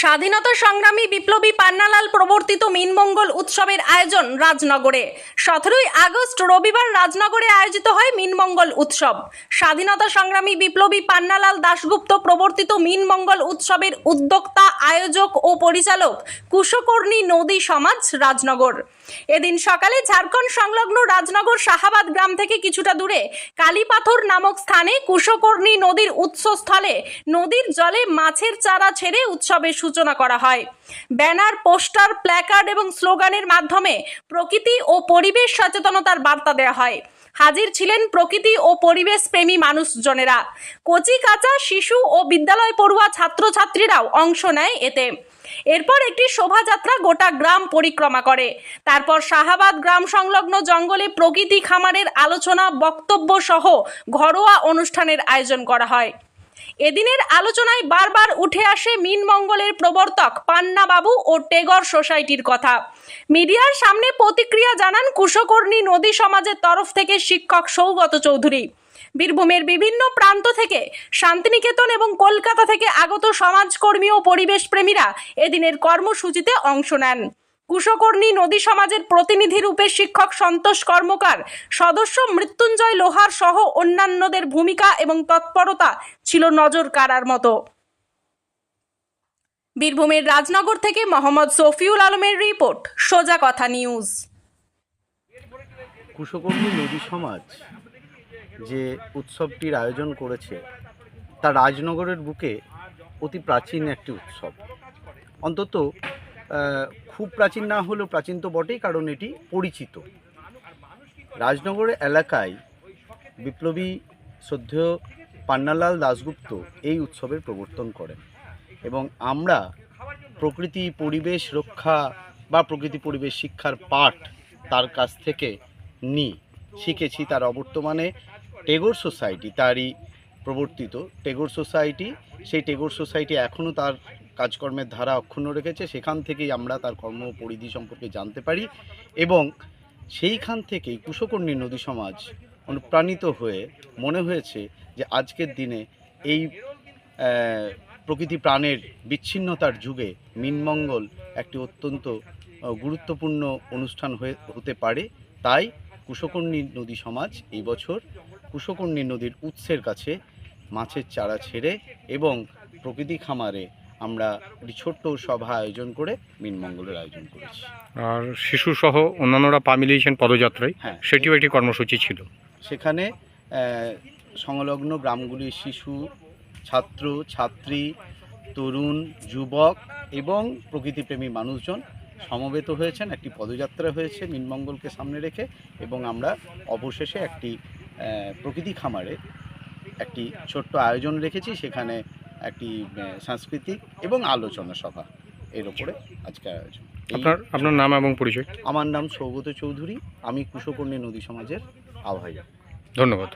স্বাধীনতা সংগ্রামী বিপ্লবী পান্নালাল প্রবর্তিত মিনমঙ্গল উৎসবের আয়োজন রাজনগরে। সতেরোই আগস্ট রবিবার রাজনগরে আয়োজিত হয় মিনমঙ্গল উৎসব। স্বাধীনতা সংগ্রামী বিপ্লবী পান্নালাল দাশগুপ্ত প্রবর্তিত মিনমঙ্গল উৎসবের উদ্যোক্তা, আয়োজক ও পরিচালক কুশকর্ণী নদী সমাজ রাজনগর। এদিন সকালে ঝাড়খণ্ড সংলগ্ন রাজনগর শাহাবাদ গ্রাম থেকে কিছুটা দূরে কালীপাথর নামক স্থানে কুশকর্ণী নদীর উৎসস্থলে নদীর জলে মাছের চারা ছেড়ে উৎসবের সূচনা করা হয়। ব্যানার, পোস্টার, প্ল্যাকার্ড এবং স্লোগানের মাধ্যমে প্রকৃতি ও পরিবেশ সচেতনতার বার্তা দেওয়া হয়। হাজির ছিলেন প্রকৃতি ও পরিবেশ প্রেমী মানুষজনেরা। কচি, কাঁচা, শিশু ও বিদ্যালয় পড়ুয়া ছাত্রছাত্রীরাও অংশ নেয় এতে। এরপর একটি শোভাযাত্রা গোটা গ্রাম পরিক্রমা করে। তারপর শাহাবাদ গ্রাম সংলগ্ন জঙ্গলে প্রকৃতি খামারের আলোচনা বক্তব্য সহ ঘরোয়া অনুষ্ঠানের আয়োজন করা হয়। এদিনের আলোচনায় বারবার উঠে আসে মিনমঙ্গলের প্রবর্তক পান্নাবাবু ও টেগর সোসাইটির কথা। মিডিয়ার সামনে প্রতিক্রিয়া জানান কুশকর্ণী নদী সমাজের তরফ থেকে শিক্ষক সৌগত চৌধুরী। বীরভূমের বিভিন্ন প্রান্ত থেকে শান্তিনিকেতন এবং কলকাতা থেকে আগত সমাজকর্মী ও পরিবেশ প্রেমীরা এদিনের কর্মসূচিতে অংশ নেন। কুশকর্ণী নদী সমাজের প্রতিনিধি রূপে শিক্ষক সন্তোষ কর্মকার, সদস্য মৃত্যুঞ্জয় লোহার সহ অন্যান্যদের ভূমিকা এবং তৎপরতা ছিল নজর কাড়ার মতো। বীরভূমের রাজনগর থেকে মোহাম্মদ সফিউল আলমের রিপোর্ট, সোজা কথা নিউজ। কুশকর্মী নদী সমাজ যে উৎসবটির আয়োজন করেছে, তা রাজনগরের বুকে অতি প্রাচীন একটি উৎসব। অন্তত খুব প্রাচীন না হলেও প্রাচীন তো বটেই, কারণ এটি পরিচিত। রাজনগর এলাকায় বিপ্লবী শ্রদ্ধেয় পান্নালাল দাশগুপ্ত এই উৎসবের প্রবর্তন করেন এবং আমরা প্রকৃতি পরিবেশ রক্ষা বা প্রকৃতি পরিবেশ শিক্ষার পাঠ তার কাছ থেকে নিই শিখেছি তার অবর্তমানে টেগোর সোসাইটি, তারই প্রবর্তিত। টেগোর সোসাইটি, সেই টেগোর সোসাইটি এখনও তার কাজকর্মের ধারা অক্ষুণ্ণ রেখেছে। সেখান থেকেই আমরা তার কর্ম পরিধি সম্পর্কে জানতে পারি এবং সেইখান থেকেই কুশকর্ণী নদী সমাজ অনুপ্রাণিত হয়ে মনে হয়েছে যে আজকের দিনে এই প্রকৃতি প্রাণের বিচ্ছিন্নতার যুগে মিনমঙ্গল একটি অত্যন্ত গুরুত্বপূর্ণ অনুষ্ঠান হয়ে, হতে পারে। তাই কুশকর্ণী নদী সমাজ এই বছর কুশকর্ণী নদীর উৎসের কাছে মাছের চারা ছেড়ে এবং প্রকৃতি খামারে আমরা একটি ছোট্ট সভা আয়োজন করে মিনমঙ্গলের আয়োজন করেছি। আর শিশু সহ অন্যান্যরা পা মিলিয়েছেন পদযাত্রায় হ্যাঁ। সেটিও একটি কর্মসূচি ছিল। সেখানে সংলগ্ন গ্রামগুলির শিশু ছাত্র ছাত্রী তরুণ যুবক এবং প্রকৃতিপ্রেমী মানুষজন সমবেত হয়েছেন। একটি পদযাত্রা হয়েছে মিনমঙ্গলকে সামনে রেখে এবং আমরা অবশেষে একটি প্রকৃতি খামারে একটি ছোট্ট আয়োজন রেখেছি সেখানে একটি সাংস্কৃতিক এবং আলোচনা সভা এর ওপরে আজকে আয়োজন। আপনার আপনার নাম এবং পরিচয়? আমার নাম সৌগত চৌধুরী আমি কুশকর্ণী নদী সমাজের আহ্বায়ক। ধন্যবাদ।